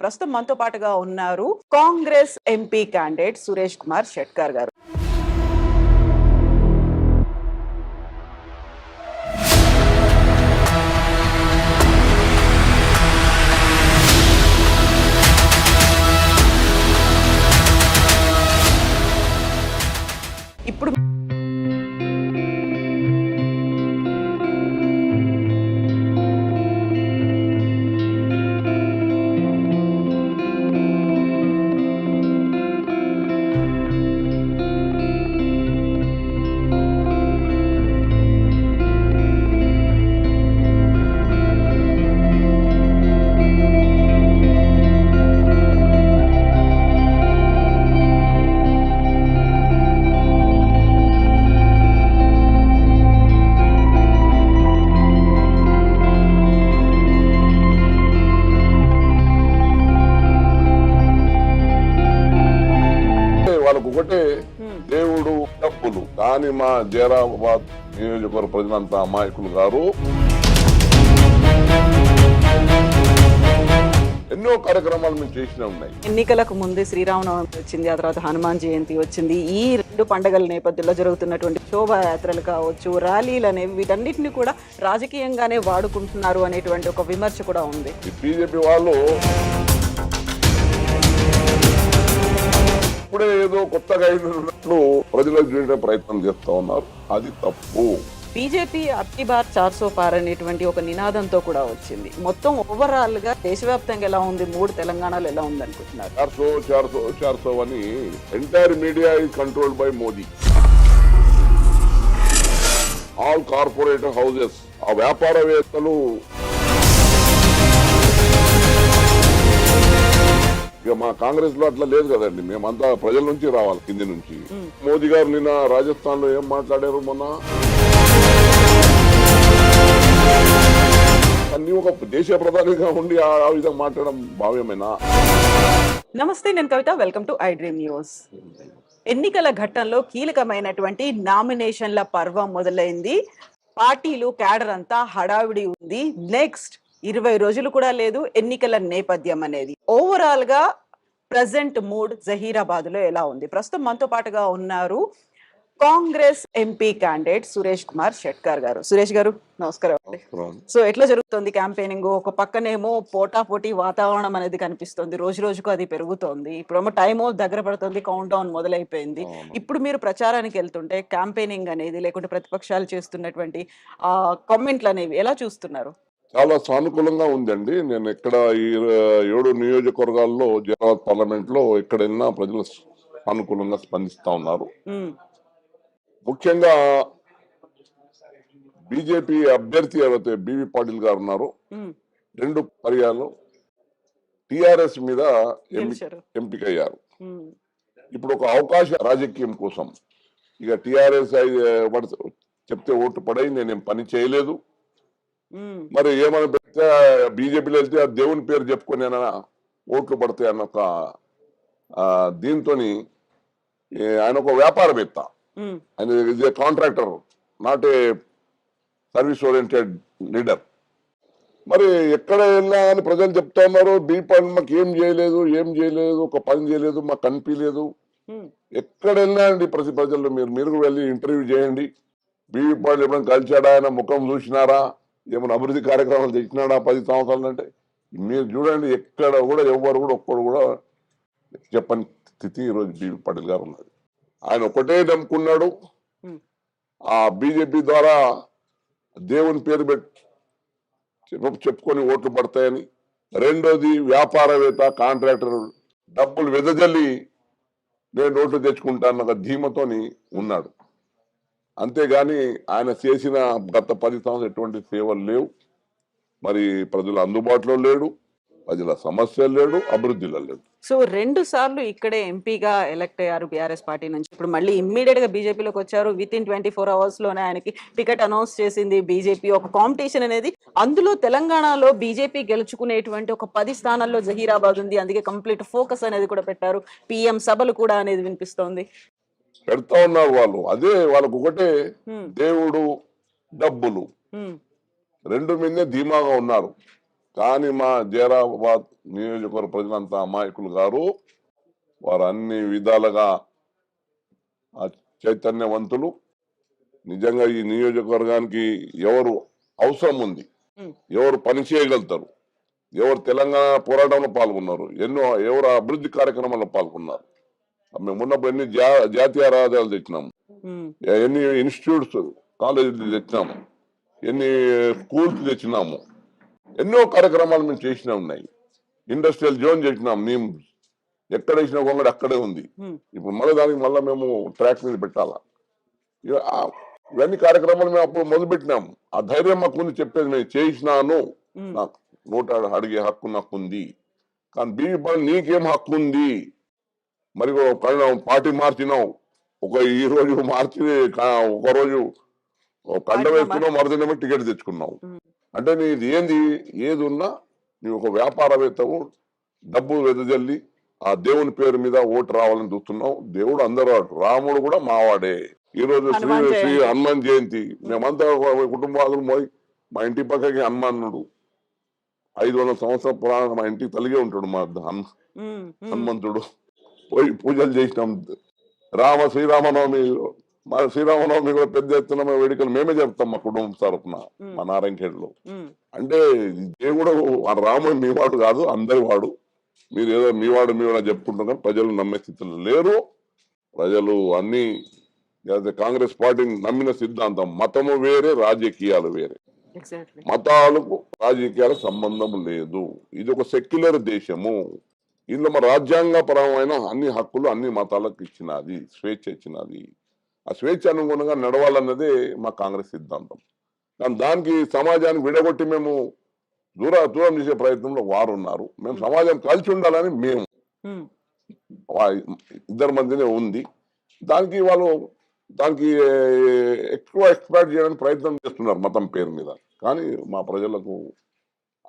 ప్రస్తుతం మనతో పాటుగా ఉన్నారు Congress MP candidate Suresh Kumar Shetkar గారు. దేవుడు డబ్బులు కానీ మా జైరాబాద్ నియోజకవర్గ ప్రజలంతా అమాయకులు గారు. ఎన్నో కార్యక్రమాలు మేము చేసినా ఉన్నాయి. ఎన్నికలకు ముందు శ్రీరామనవమి వచ్చింది ఆ తర్వాత హనుమాన్ జయంతి వచ్చింది. ఈ రెండు పండుగల నేపథ్యంలో జరుగుతున్నటువంటి శోభాయాత్రలు కావచ్చు ర్యాలీలు అనేవి వీటన్నిటిని కూడా రాజకీయంగానే వాడుకుంటున్నారు అనేటువంటి ఒక విమర్శ కూడా ఉంది. బీజేపీ వాళ్ళు ఇప్పుడే ఏదో కొత్తగా అయినట్లు ప్రజలకు చూడే ప్రయత్నం చేస్తా ఉన్నారు. అది తప్పు. బీజేపీ అప్కి బార్ చార్సో పార్ అనేటువంటి ఒక నినాదంతో కూడా వచ్చింది. మొత్తం ఓవరాల్గా దేశవ్యాప్తంగా ఎలా ఉంది? మూడు తెలంగాణలో ఎలా ఉంది అనుకుంటున్నారు? చార్సో చార్సో చార్సో అని entire media is controlled by Modi. All corporate houses ఆ వ్యాపారవేత్తలు ఇక మా కాంగ్రెస్లో అట్లా లేదు కదండి. మేమంతా ప్రజల నుంచి రావాలి కింది నుంచి. మోదీ గారు నిన్న రాజస్థాన్లో ఏం మాట్లాడారు మొన్న? అన్ని ఒక దేశ ప్రధానిగా ఉండి ఆ ఆ విధంగా మాట్లాడడం భావ్యమేనా? నమస్తే నేను Kavitha. Welcome to I dream news. ఎన్నికల ఘట్టంలో కీలకమైనటువంటి నామినేషన్ల పర్వం మొదలైంది. పార్టీలు క్యాడర్ అంతా హడావిడి ఉంది. నెక్స్ట్ ఇరవై రోజులు కూడా లేదు ఎన్నికల నేపథ్యం అనేది. ఓవరాల్గా ప్రజెంట్ మూడ్ జహీరాబాద్లో ఎలా ఉంది? ప్రస్తుతం మనతో పాటుగా ఉన్నారు Congress MP candidate Suresh Kumar Shetkar గారు. సురేష్ గారు నమస్కారం అండి. సో ఎట్లా జరుగుతుంది క్యాంపెయినింగ్ ఒక పక్కనేమో పోటా పోటీ వాతావరణం అనేది కనిపిస్తుంది. రోజు రోజుకు అది పెరుగుతోంది. ఇప్పుడేమో టైం దగ్గర పడుతుంది కౌంట్ డౌన్ మొదలైపోయింది ఇప్పుడు మీరు ప్రచారానికి వెళ్తుంటే క్యాంపెయినింగ్ అనేది లేకుంటే ప్రతిపక్షాలు చేస్తున్నటువంటి ఆ కామెంట్లు అనేవి ఎలా చూస్తున్నారు? చాలా సానుకూలంగా ఉందండి. నేను ఎక్కడ ఈ ఏడు నియోజకవర్గాల్లో జనాబాద్ పార్లమెంట్లో ఎక్కడ వెళ్ళినా ప్రజలు సానుకూలంగా స్పందిస్తా ఉన్నారు. ముఖ్యంగా బీజేపీ అభ్యర్థి ఎవరైతే బీవీ పాటిల్ గారు ఉన్నారో రెండు పర్యాలు టిఆర్ఎస్ మీద ఎంపి- గెలిచారు. ఎంపికయ్యారు. ఇప్పుడు ఒక అవకాశ రాజకీయం కోసం ఇక టిఆర్ఎస్ చెప్తే ఓటు పడై నేనేం పని చేయలేదు. మరి ఏమైనా పెడితే బీజేపీలో వెళ్తే ఆ దేవుని పేరు చెప్పుకొని ఓట్లు పడతాయి అన్న ఒక దీంతో ఆయన ఒక వ్యాపారవేత్త. ఆయన a contractor not a service oriented leader మరి ఎక్కడ వెళ్ళినా అని ప్రజలు చెప్తా ఉన్నారు బీపాల్ మాకు ఏం చేయలేదు ఏం చేయలేదు ఒక పని చేయలేదు మాకు కనిపించలేదు ఎక్కడ వెళ్ళినా అండి ప్రతి ప్రజల్లో మీరు మీరు వెళ్ళి ఇంటర్వ్యూ చేయండి. బీవీ పాల్ ఎప్పుడైనా కలిశాడా? ఆయన ముఖం చూసినారా? ఏమైనా అభివృద్ధి కార్యక్రమాలు తెచ్చినాడా పది సంవత్సరాలు అంటే? మీరు చూడండి ఎక్కడ కూడా ఎవ్వరు కూడా ఒక్కడు కూడా చెప్పని స్థితి ఈరోజు బీవీ పాటిల్ గారు ఉన్నది. ఆయన ఒకటే నమ్ముకున్నాడు. ఆ బీజేపీ ద్వారా దేవుని పేరు పెట్టి చెప్ప- చెప్పుకొని ఓట్లు పడతాయని. రెండోది వ్యాపారవేత్త కాంట్రాక్టర్ డబ్బులు వెదజల్లి నేను ఓట్లు తెచ్చుకుంటాను ఒక ధీమతోని ఉన్నాడు. అంతేగాని ఆయన చేసిన గత పది సంవత్సరాలు ఎటువంటి సేవలు లేవు. మరి ప్రజలు అందుబాటులో లేడు ప్రజల సమస్యలు లేడు అభివృద్ధిలో లేడు. సో రెండు సార్లు ఇక్కడే ఎంపీగా ఎలక్ట్ అయ్యారు బీఆర్ఎస్ పార్టీ నుంచి. ఇప్పుడు మళ్ళీ ఇమ్మీడియట్గా బీజేపీలోకి వచ్చారు. విత్ ఇన్ ట్వంటీ ఫోర్ అవర్స్లోనే ఆయనకి టికెట్ అనౌన్స్ చేసింది బీజేపీ. ఒక కాంపిటీషన్ అనేది అందులో తెలంగాణలో బీజేపీ గెలుచుకునేటువంటి ఒక పది స్థానాల్లో జహీరాబాద్ ఉంది. అందుకే కంప్లీట్ ఫోకస్ అనేది కూడా పెట్టారు. పిఎం సభలు కూడా అనేది వినిపిస్తోంది. పెడతా ఉన్నారు వాళ్ళు. అదే వాళ్ళకు ఒకటే దేవుడు డబ్బులు. రెండు మీదే ధీమాగా ఉన్నారు. కానీ మా జైరాబాద్ నియోజకవర్గ ప్రజలంతా అమాయకులు గారు వారు అన్ని విధాలుగా చైతన్యవంతులు. నిజంగా ఈ నియోజకవర్గానికి ఎవరు అవసరం ఉంది. ఎవరు పని చేయగలుగుతారు ఎవరు తెలంగాణ పోరాటంలో పాల్గొన్నారు ఎన్నో ఎవరు అభివృద్ధి కార్యక్రమాల్లో పాల్గొన్నారు. మేము ఉన్నప్పుడు ఎన్ని జాతీయ రహదారులు తెచ్చినాము ఎన్ని ఇన్స్టిట్యూట్స్ కాలేజీలు తెచ్చినాము ఎన్ని స్కూల్స్ తెచ్చినాము. ఎన్నో కార్యక్రమాలు మేము చేసినా ఉన్నాయి. ఇండస్ట్రియల్ జోన్ చేసినాం మేము. ఎక్కడ వేసిన కొంగడు అక్కడే ఉంది. ఇప్పుడు మళ్ళీ దానికి మళ్ళీ మేము ట్రాక్ మీద పెట్టాలా? ఇవన్నీ కార్యక్రమాలు మేము అప్పుడు మొదలు పెట్టినాము ఆ ధైర్యం మాకు ఉంది చెప్పేది నేను చేసినాను. నాకు నోట అడిగే హక్కు నాకు ఉంది కానీ బీవీ నీకేం హక్కు ఉంది? మరి పార్టీ మార్చినావు. ఒక ఈ రోజు మార్చి ఒక రోజు కండ వేసుకున్నావు మరుదినమే టికెట్ తెచ్చుకున్నావు. ఉమ్, అంటే నీది ఏంది? ఏది ఉన్నా నీవు ఒక వ్యాపారవేత్తవు డబ్బు వెదజల్లి ఆ దేవుని పేరు మీద ఓటు రావాలని చూస్తున్నావు. దేవుడు అందరూ. రాముడు కూడా మావాడే. ఈ రోజు శ్రీ శ్రీ. హనుమాన్ జయంతి. మేమంతా కుటుంబాలు పోయి మా ఇంటి పక్కకి హనుమానుడు. ఐదు వందల సంవత్సరాల పురాణం మా ఇంటికి తలిగే ఉంటాడు మా హనుమంతుడు. పోయి పూజలు చేసినాం. రామ శ్రీరామనవమి మా శ్రీరామనవమి కూడా పెద్ద ఎత్తున మా వేడుకలు మేమే చెప్తాం మా కుటుంబం తరఫున మా నారాయణఖేడ్లో. అంటే దేవుడు ఆ రాముడు మీవాడు కాదు అందరి వాడు. మీరు ఏదో మీవాడు మీవాడు చెప్పుకుంటాం కానీ ప్రజలు నమ్మే స్థితిలో లేరు. ప్రజలు అన్ని కాంగ్రెస్ పార్టీని నమ్మిన సిద్ధాంతం మతము వేరే రాజకీయాలు వేరే. మతాలకు రాజకీయాలకు సంబంధం లేదు. ఇది ఒక సెక్యులర్ దేశము. ఇందులో మన రాజ్యాంగపరమైన అన్ని హక్కులు అన్ని మతాలకు ఇచ్చినది స్వేచ్ఛ ఇచ్చినది. ఆ స్వేచ్ఛ అనుగుణంగా నడవాలన్నదే మా కాంగ్రెస్ సిద్ధాంతం. కానీ దానికి సమాజానికి విడగొట్టి మేము దూర దూరం చేసే ప్రయత్నంలో వారు ఉన్నారు మేము సమాజం కలిసి ఉండాలని మేము. ఇద్దరు మధ్యనే ఉంది. దానికి వాళ్ళు దానికి ఎక్కువ ఎక్స్ప్లాయిట్ చేయడానికి ప్రయత్నం చేస్తున్నారు మతం పేరు మీద. కానీ మా ప్రజలకు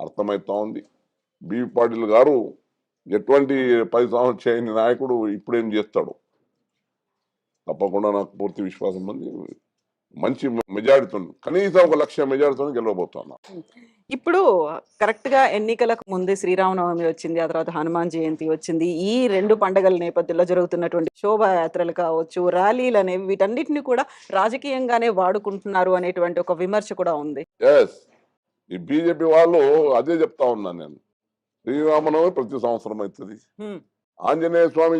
అర్థమవుతా ఉంది. బీవీ పాటిల్ గారు ఎటువంటి పది సంవత్సరాలు చేయని నాయకుడు ఇప్పుడేం చేస్తాడు? తప్పకుండా నాకు పూర్తి విశ్వాసం ఉంది. మంచి మెజారిటీతో కనీసం ఒక లక్ష మెజారిటీతో గెలవబోతున్నా. ఇప్పుడు కరెక్ట్గా ఎన్నికలకు ముందే శ్రీరామనవమి వచ్చింది ఆ తర్వాత హనుమాన్ జయంతి వచ్చింది. ఈ రెండు పండుగల నేపథ్యంలో జరుగుతున్నటువంటి శోభాయాత్రలు కావచ్చు ర్యాలీలు అనేవి వీటన్నిటిని కూడా రాజకీయంగానే వాడుకుంటున్నారు అనేటువంటి ఒక విమర్శ కూడా ఉంది. ఎస్ ఈ బీజేపీ వాళ్ళు అదే చెప్తా ఉన్నాను నేను. శ్రీరామనవమి ప్రతి సంవత్సరం అవుతుంది. ఆంజనేయ స్వామి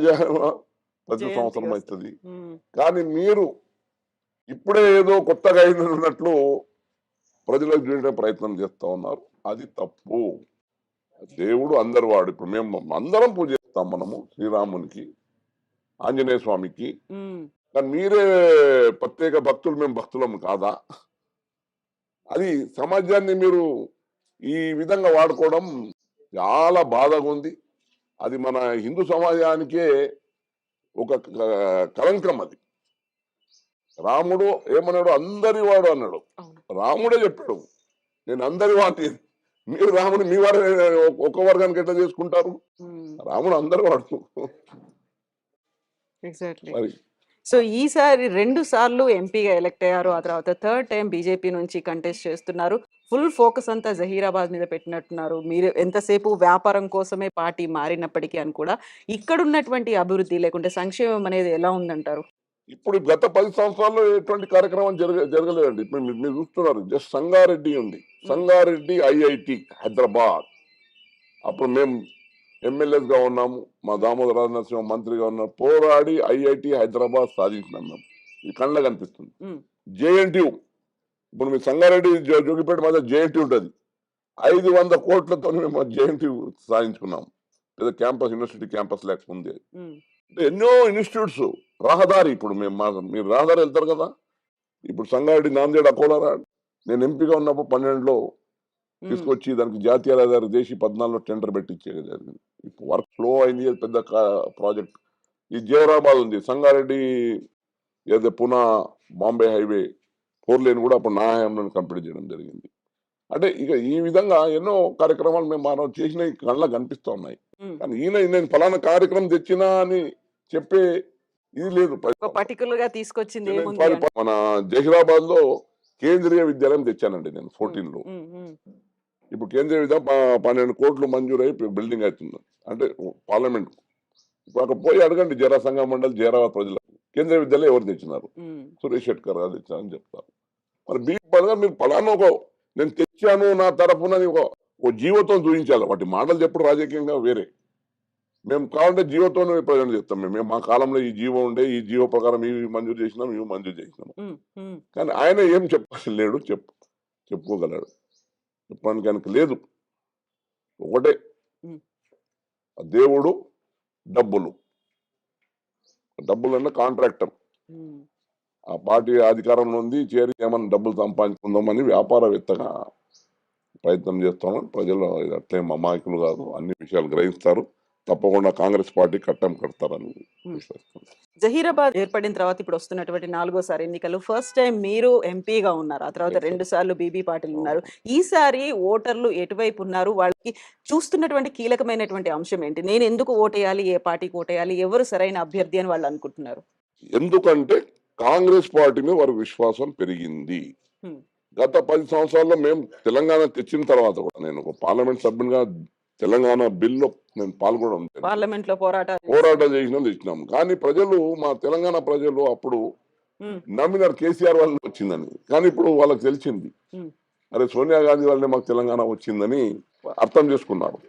ప్రతి సంవత్సరం. అవుతుంది. కానీ మీరు ఇప్పుడే ఏదో కొత్తగా అయినట్లు ప్రజలకు చూడే ప్రయత్నం చేస్తా ఉన్నారు. అది తప్పు. దేవుడు అందరు వాడు. ఇప్పుడు మేము అందరం పూజ చేస్తాం మనము శ్రీరామునికి ఆంజనేయ స్వామికి. కానీ మీరే ప్రత్యేక భక్తులు మేము భక్తులం కాదా? అది సమాజాన్ని మీరు ఈ విధంగా వాడుకోవడం చాలా బాధగా ఉంది. అది మన హిందూ సమాజానికే ఒక కలంకం అది. రాముడు ఏమన్నాడు అందరి వాడు అన్నాడు. రాముడే చెప్పాడు. నేను అందరి వాడిని. మీరు రాముడు మీ వాడు ఒక వర్గానికి ఎట్లా చేసుకుంటారు? రాముడు అందరి వాడు. ఎగ్జాక్ట్లీ. సో ఈసారి రెండు సార్లు ఎంపీగా ఎలక్ట్ అయ్యారు. ఆ తర్వాత థర్డ్ టైం బీజేపీ నుంచి కంటెస్ట్ చేస్తున్నారు. ఫుల్ ఫోకస్ అంతా జహీరాబాద్ మీద పెట్టినట్టున్నారు. మీరు ఎంతసేపు వ్యాపారం కోసమే పార్టీ మారినప్పటికీ అని కూడా ఇక్కడ ఉన్నటువంటి అభివృద్ధి లేకుంటే సంక్షేమం అనేది ఎలా ఉందంటారు? ఇప్పుడు గత పది సంవత్సరాల్లో ఎటువంటి కార్యక్రమం జరగ జరగలేదండి. మీరు చూస్తున్నారు. జస్ట్ సంగారెడ్డి ఉంది. సంగారెడ్డి ఐఐటి హైదరాబాద్. అప్పుడు మేము ఎమ్మెల్యేస్గా ఉన్నాము. మా దామోదర రాజనరసింహ మంత్రిగా ఉన్నారు పోరాడి ఐఐటి హైదరాబాద్ సాధించినాం మేము. ఇది కళ్ళ కనిపిస్తుంది. జేఎన్టీయు ఇప్పుడు మీ సంగారెడ్డి జోగిపేట మధ్య జేఎన్టీ ఉంటుంది. ఐదు వంద కోట్లతో మేము జేఎన్టీయు సాధించుకున్నాం. పెద్ద క్యాంపస్ యూనివర్సిటీ క్యాంపస్ లేకముందే ఎన్నో ఇన్స్టిట్యూట్స్ రహదారి ఇప్పుడు మేము మా మీరు రహదారి వెళ్తారు కదా. ఇప్పుడు సంగారెడ్డి నాందేడ్ అకోలారా నేను ఎంపీగా ఉన్నప్పుడు పన్నెండులో తీసుకొచ్చి దానికి జాతీయ రహదారి దేశీ పద్నాలుగులో టెండర్ పెట్టించే జరిగింది. ఇప్పుడు వర్క్ ఫ్లో అయింది పెద్ద ప్రాజెక్ట్. ఈ జవరాబాద్ ఉంది సంగారెడ్డి ఏదో Pune Bombay highway four lane కూడా అప్పుడు నా హయాంలో కంప్లీట్ చేయడం జరిగింది. అంటే ఇక ఈ విధంగా ఎన్నో కార్యక్రమాలు మేము మనం చేసినవి కళ్ళకు కనిపిస్తూ ఉన్నాయి. కానీ ఈయన నేను ఫలానా కార్యక్రమం తెచ్చినా అని చెప్పే ఇది లేదు. పర్టికులర్గా తీసుకొచ్చింది మన జహీరాబాద్లో కేంద్రీయ విద్యాలయం తెచ్చానండి నేను ఫోర్టీన్లో. ఇప్పుడు కేంద్రీయ విద్య ప- పన్నెండు కోట్లు మంజూరై బిల్డింగ్ అవుతుంది. అంటే పార్లమెంట్. ఇప్పుడు అక్కడ పోయి అడగండి జరా సంఘ మండలి జైరాబాద్ ప్రజలకు. కేంద్రీయ విద్యాలయం ఎవరు తెచ్చినారు? సురేష్ షెట్కర్ గారు తెచ్చారని చెప్తారు. మరి మీ పరంగా మీరు ఫలానా ఒక నేను తెచ్చాను నా తరఫున ఒక ఒక జీవోతో చూపించాలి. వాటి మాటలు చెప్పుడు రాజకీయంగా వేరే. మేము కావాలంటే జీవోతోనే ప్రజలు చెప్తాం మేము మేము మా కాలంలో ఈ జీవో ఉండే ఈ జీవో ప్రకారం ఇవి మంజూరు చేసినాం ఇవి మంజూరు చేసినాం. కానీ ఆయన ఏం చెప్పలేడు చెప్పు చెప్పుకోగలడు. చెప్పడానికి ఆయనకు లేదు. ఒకటే. దేవుడు డబ్బులు. డబ్బులు అన్న కాంట్రాక్టర్ ఆ పార్టీ అధికారంలో ఉంది చేరి ఏమన్నా డబ్బులు సంపాదించుకుందామని వ్యాపారవేత్తగా ప్రయత్నం చేస్తామని ప్రజలు అట్లే అమాయకులు కాదు అన్ని విషయాలు గ్రహిస్తారు. తప్పకుండా కాంగ్రెస్ పార్టీ కట్టం కడతారని జహీరాబాద్ ఏర్పడిన తర్వాత ఇప్పుడు వస్తున్నటువంటి నాలుగోసారి ఎన్నికలు. ఫస్ట్ టైం మీరు ఎంపీగా ఉన్నారు ఆ తర్వాత. రెండు సార్లు బీబీ పాటిల్ ఉన్నారు. ఈసారి ఓటర్లు ఎటువైపు ఉన్నారు? వాళ్ళకి చూస్తున్నటువంటి కీలకమైనటువంటి అంశం ఏంటి? నేను ఎందుకు ఓటేయాలి? ఏ పార్టీకి ఓటేయాలి? ఎవరు సరైన అభ్యర్థి అని వాళ్ళు అనుకుంటున్నారు? ఎందుకంటే కాంగ్రెస్ పార్టీ మీద వారి విశ్వాసం పెరిగింది. గత పది సంవత్సరాల్లో మేము తెలంగాణ తెచ్చిన తర్వాత కూడా నేను ఒక పార్లమెంట్ సభ్యునిగా తెలంగాణ బిల్లో నేను పాల్గొనడం. పార్లమెంట్లో పోరాటాలు పోరాటం చేసినాం తెచ్చినాం కానీ ప్రజలు మా తెలంగాణ ప్రజలు అప్పుడు నమ్మినారు. కేసీఆర్ వల్ల వచ్చిందని. కానీ ఇప్పుడు వాళ్ళకి తెలిసింది. అరే సోనియా గాంధీ వల్లనే మాకు తెలంగాణ వచ్చిందని అర్థం చేసుకున్నారు.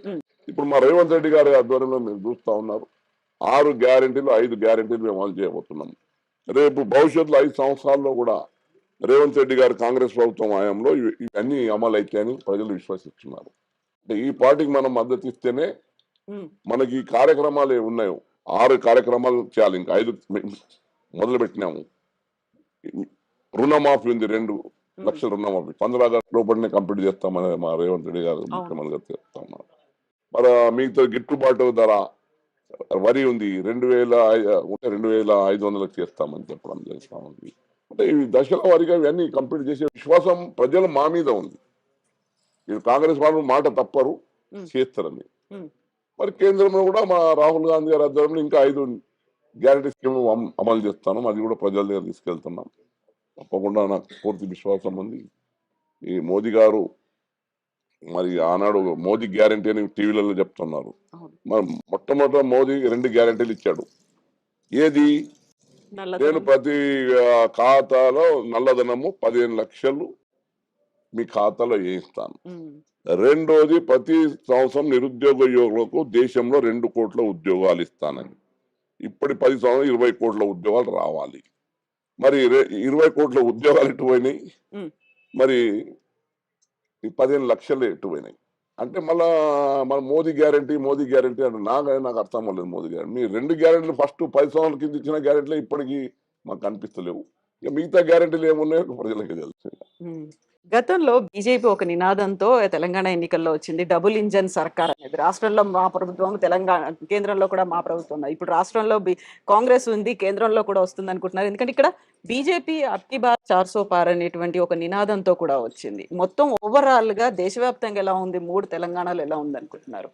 ఇప్పుడు మా రేవంత్ రెడ్డి గారి ఆధ్వర్యంలో మీరు చూస్తా ఉన్నారు. ఆరు గ్యారెంటీలు ఐదు గ్యారెంటీలు మేము అమలు చేయబోతున్నాం. రేపు భవిష్యత్తులో ఐదు సంవత్సరాల్లో కూడా రేవంత్ రెడ్డి గారి కాంగ్రెస్ ప్రభుత్వం హయాంలో ఇవి- ఇవన్నీ అమలు అవుతాయని ప్రజలు విశ్వసిస్తున్నారు. అంటే ఈ పార్టీకి మనం మద్దతు ఇస్తేనే మనకి ఈ కార్యక్రమాలు ఉన్నాయో ఆరు కార్యక్రమాలు చేయాలి. ఇంకా ఐదు మొదలు పెట్టినాము. రుణమాఫీ ఉంది రెండు లక్షల రుణమాఫీ. పంద్ర లోపలనే కంప్లీట్ చేస్తామని మా రేవంత్ రెడ్డి గారు ముఖ్యమంత్రి గారు చెప్తా ఉన్నారు మరి మిగతా గిట్టుబాటు ధర వరి ఉంది రెండు వేల ఉంటే రెండు వేల ఐదు వందలకు చేస్తామని చెప్పడం చేస్తా ఉంది అంటే ఇవి దశల వారిగా ఇవన్నీ కంప్లీట్ చేసే విశ్వాసం ప్రజలు మా మీద ఉంది. ఇది కాంగ్రెస్ వాళ్ళు మాట తప్పరు. చేస్తారని. మరి కేంద్రంలో కూడా మా రాహుల్ గాంధీ గారి ఆధ్వర్యంలో ఇంకా ఐదు గ్యారంటీ స్కీమ్ అమలు చేస్తాను. అది కూడా ప్రజల దగ్గర తీసుకెళ్తున్నాం. తప్పకుండా నాకు పూర్తి విశ్వాసం ఉంది. ఈ మోదీ గారు మరి ఆనాడు మోదీ గ్యారంటీ అని టీవీలలో చెప్తున్నారు. మరి మొట్టమొదట మోదీ రెండు గ్యారంటీలు ఇచ్చాడు. ఏది? నేను. ప్రతి ఖాతాలో నల్లధనము పదిహేను లక్షలు మీ ఖాతాలో వేయిస్తాను. రెండోది ప్రతి సంవత్సరం నిరుద్యోగ యువకులకు దేశంలో రెండు కోట్ల ఉద్యోగాలు ఇస్తానని. ఇప్పటి పది సంవత్సరం ఇరవై కోట్ల ఉద్యోగాలు రావాలి. మరి ఇర- ఇరవై కోట్ల ఉద్యోగాలు ఎటు పోయినాయి. మరి ఈ పదిహేను లక్షలు ఎటు పోయినాయి అంటే మళ్ళా మన మోదీ గ్యారంటీ మోదీ గ్యారంటీ అంటే నాకు నాకు అర్థం అవ్వలేదు మోదీ గ్యారంటీ మీ రెండు గ్యారెంటీలు ఫస్ట్ పది సంవత్సరాల కింద ఇచ్చిన గ్యారెంటీలు ఇప్పటికీ మాకు కనిపిస్తలేవు. ఇక మిగతా గ్యారెంటీలు ఏమున్నాయో ప్రజలకి తెలుసు. గతంలో బీజేపీ ఒక నినాదంతో తెలంగాణ ఎన్నికల్లో వచ్చింది డబుల్ ఇంజన్ సర్కార్ అనేది. రాష్ట్రంలో మా ప్రభుత్వం తెలంగాణ కేంద్రంలో కూడా మా ప్రభుత్వం ఉంది. ఇప్పుడు రాష్ట్రంలో కాంగ్రెస్ ఉంది కేంద్రంలో కూడా వస్తుంది అనుకుంటున్నారు. ఎందుకంటే ఇక్కడ బీజేపీ అప్కి బార్ చార్సో పార్ అనేటువంటి ఒక నినాదంతో కూడా వచ్చింది. మొత్తం ఓవరాల్గా దేశవ్యాప్తంగా ఎలా ఉంది? మూడు తెలంగాణలో ఎలా ఉంది అనుకుంటున్నారు?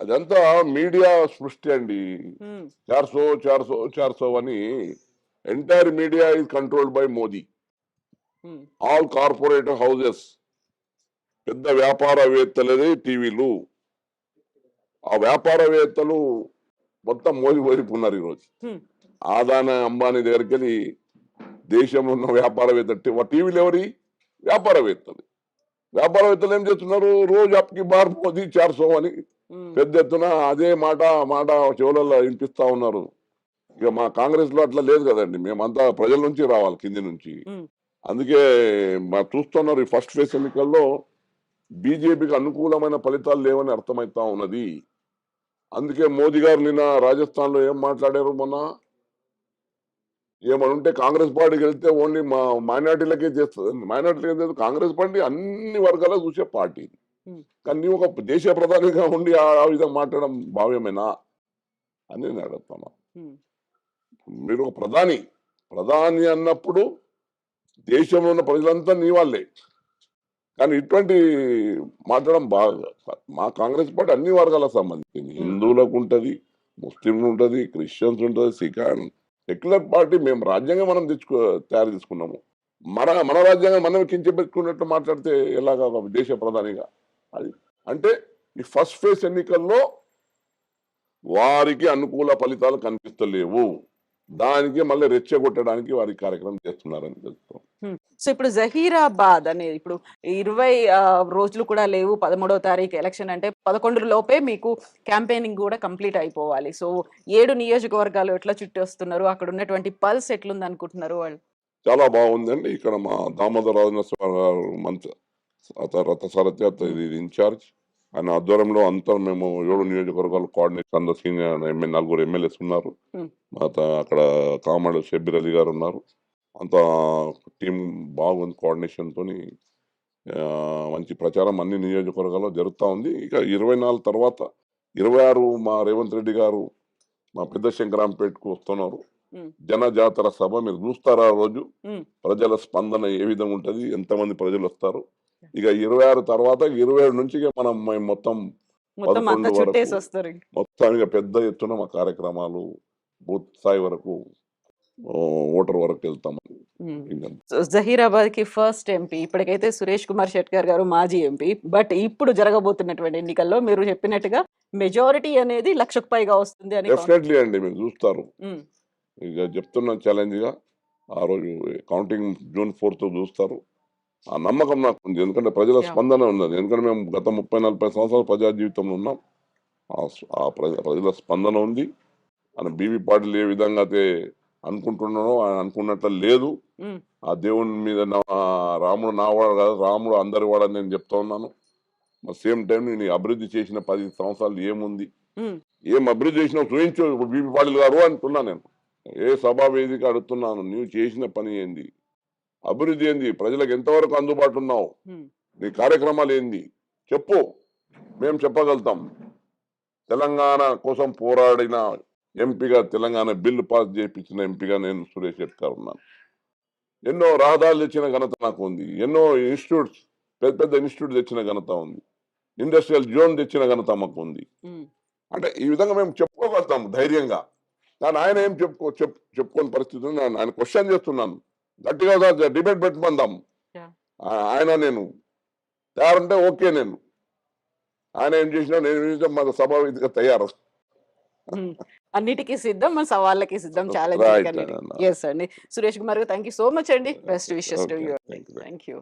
అదంతా మీడియా సృష్టి అండి. చార్సో చార్సో చార్సో అని entire media is controlled by Modi. All corporate houses పెద్ద వ్యాపారవేత్తలదే టీవీలు. ఆ వ్యాపారవేత్తలు మొత్తం ఉన్నారు ఈరోజు. ఉమ్, ఆదాన అంబానీ దగ్గరికి వెళ్ళి దేశంలో ఉన్న వ్యాపారవేత్త టీవీలు ఎవరి? వ్యాపారవేత్తలు. వ్యాపారవేత్తలు ఏం చేస్తున్నారు? రోజు అప్కి బార్ మోదీ చార్సో అని ఉమ్, పెద్ద ఎత్తున అదే మాట మాట చెవులలో వినిపిస్తా ఉన్నారు. ఇక మా కాంగ్రెస్లో అట్లా లేదు కదండి. మేమంతా ప్రజల నుంచి రావాలి కింది నుంచి. ఉమ్, అందుకే మా చూస్తున్నారు ఈ ఫస్ట్ ఫేజ్ ఎన్నికల్లో బీజేపీకి అనుకూలమైన ఫలితాలు లేవని అర్థమైతా ఉన్నది. అందుకే మోదీ గారు నిన్న రాజస్థాన్లో ఏం మాట్లాడారు మొన్న? ఏమని ఉంటే కాంగ్రెస్ పార్టీకి వెళ్తే ఓన్లీ మా మైనార్టీలకే చేస్తుంది. మైనార్టీలకే చేస్తుంది. కాంగ్రెస్ పార్టీ అన్ని వర్గాలకు చూసే పార్టీ. కానీ ఒక దేశ ప్రధానిగా ఉండి ఆ విధంగా మాట్లాడడం భావ్యమేనా? అని నేను అడుగుతున్నా. మీరు ఒక ప్రధాని. ప్రధాని అన్నప్పుడు దేశంలో ఉన్న ప్రజలంతా నీ వాళ్ళే. కానీ ఇటువంటి మాట్లాడడం బాగా మా కాంగ్రెస్ పార్టీ అన్ని వర్గాలకు సంబంధించింది. హిందువులకు ఉంటది ముస్లింలు ఉంటది క్రిస్టియన్స్ ఉంటది సిఖ్ సెక్యులర్ పార్టీ మేము రాజ్యాంగం మనం తెచ్చుకో తయారు చేసుకున్నాము. మన మన రాజ్యాంగం మనం కించపెట్టుకున్నట్టు మాట్లాడితే ఎలాగా ఒక దేశ ప్రధానిగా? అది. అంటే ఈ ఫస్ట్ ఫేజ్ ఎన్నికల్లో వారికి అనుకూల ఫలితాలు కనిపిస్తలేవు. దానికి మళ్ళీ రెచ్చగొట్టడానికి వారి కార్యక్రమం చేస్తున్నారని తెలుస్తాం సో ఇప్పుడు జహీరాబాద్ అనేది ఇప్పుడు ఇరవై రోజులు కూడా లేవు. పదమూడవ తారీఖు ఎలక్షన్ అంటే పదకొండు లోపే మీకు క్యాంపెయినింగ్ కూడా కంప్లీట్ అయిపోవాలి. సో ఏడు నియోజకవర్గాలు ఎట్లా చుట్టి వస్తున్నారు? అక్కడ ఉన్నటువంటి పల్స్ ఎట్లుంది అనుకుంటున్నారు వాళ్ళు? చాలా బాగుందండి. ఇక్కడ మా దామోదర రాజనరసింహ గారు మంత్రి రథ సారథ్య ఇది ఇన్ఛార్జ్. ఆయన ఆధ్వర్యంలో అంతా మేము ఏడు నియోజకవర్గాలు కోఆర్డినేషన్ అందరు సీనియర్ నలుగురు ఎమ్మెల్యేస్ ఉన్నారు. అక్కడ కామాడు షబ్బీర్ అలీ గారు ఉన్నారు. అంత టీం బాగుంది కోఆర్డినేషన్ తోని. ఆ, మంచి ప్రచారం అన్ని నియోజకవర్గాల్లో జరుగుతూ ఉంది. ఇక ఇరవై నాలుగు తర్వాత ఇరవై ఆరు మా రేవంత్ రెడ్డి గారు మా పెద్ద శంకరాంపేటకు వస్తున్నారు. జన జాతర సభ మీరు చూస్తారా ఆ రోజు. ప్రజల స్పందన ఏ విధంగా ఉంటది? ఎంతమంది ప్రజలు వస్తారు? ఇక ఇరవై ఆరు తర్వాత ఇరవై ఏడు నుంచి మనం మొత్తం మొత్తానికి పెద్ద ఎత్తున మా కార్యక్రమాలు బూత్ స్థాయి వరకు ఓటర్ వరకు వెళ్తామని సో జహీరాబాద్కి ఫస్ట్ ఎంపీ ఇప్పటికైతే సురేష్ కుమార్ షెట్కర్ గారు మాజీ ఎంపీ. బట్ ఇప్పుడు జరగబోతున్నటువంటి ఎన్నికల్లో మీరు చెప్పినట్టుగా మెజారిటీ అనేది లక్షకు పైగా వస్తుంది అని డెఫినెట్లీ అండి మీరు చూస్తారు. చెప్తున్న ఛాలెంజ్గా ఆ రోజు కౌంటింగ్ జూన్ ఫోర్త్ చూస్తారు. ఆ నమ్మకం నాకు ఉంది. ఎందుకంటే ప్రజల. స్పందన ఉన్నది. ఎందుకంటే మేము గత ముప్పై నలభై సంవత్సరాలు ప్రజా జీవితంలో ఉన్నాం. ఆ ప్రజల స్పందన ఉంది. అని బీవీ పాటిల్ ఏ విధంగా అయితే అనుకుంటున్నాడో ఆయన అనుకున్నట్లు లేదు. ఆ దేవుని మీద నా రాముడు నావాడు కాదు రాముడు అందరి వాడని నేను చెప్తా ఉన్నాను. సేమ్ టైం నేను అభివృద్ధి చేసిన పది సంవత్సరాలు ఏముంది? ఏం అభివృద్ధి చేసినావు చూపించు బీపీ పాటిల్ గారు అంటున్నా నేను. ఏ సభా వేదిక అడుగుతున్నాను నీవు చేసిన పని ఏంది? అభివృద్ధి ఏంది? ప్రజలకు ఎంతవరకు అందుబాటు ఉన్నావు. నీ కార్యక్రమాలు ఏంది? చెప్పు. మేము చెప్పగలుగుతాం. తెలంగాణ కోసం పోరాడిన ఎంపీగా తెలంగాణ బిల్లు పాస్ చేయించిన ఎంపీగా నేను సురేష్ శెట్కర్ ఉన్నాను. ఎన్నో రహదారులు తెచ్చిన ఘనత నాకు ఉంది ఎన్నో ఇన్స్టిట్యూట్స్ పెద్ద పెద్ద ఇన్స్టిట్యూట్ తెచ్చిన ఘనత ఉంది. ఇండస్ట్రియల్ జోన్ తెచ్చిన ఘనత మాకు ఉంది. అంటే ఈ విధంగా మేము చెప్పుకోగలుగుతాం ధైర్యంగా. కానీ ఆయన ఏం చెప్పుకో చెప్పు చెప్పుకోని పరిస్థితి ఉంది. నేను ఆయన క్వశ్చన్ చేస్తున్నాను. గట్టిగా డిబేట్ పెట్టుకుందాం. ఆయన నేను. తయారంటే ఓకే నేను. ఆయన ఏం చేసినా నేను ఏం చేసినా మన సభ వేదిక తయారు. అన్నిటికీ సిద్ధం మన సవాళ్ళకి సిద్ధం ఛాలెంజ్. ఎస్ అండి. సురేష్ కుమార్ గారు థ్యాంక్ యూ సో మచ్ అండి. Best wishes to you. Thank you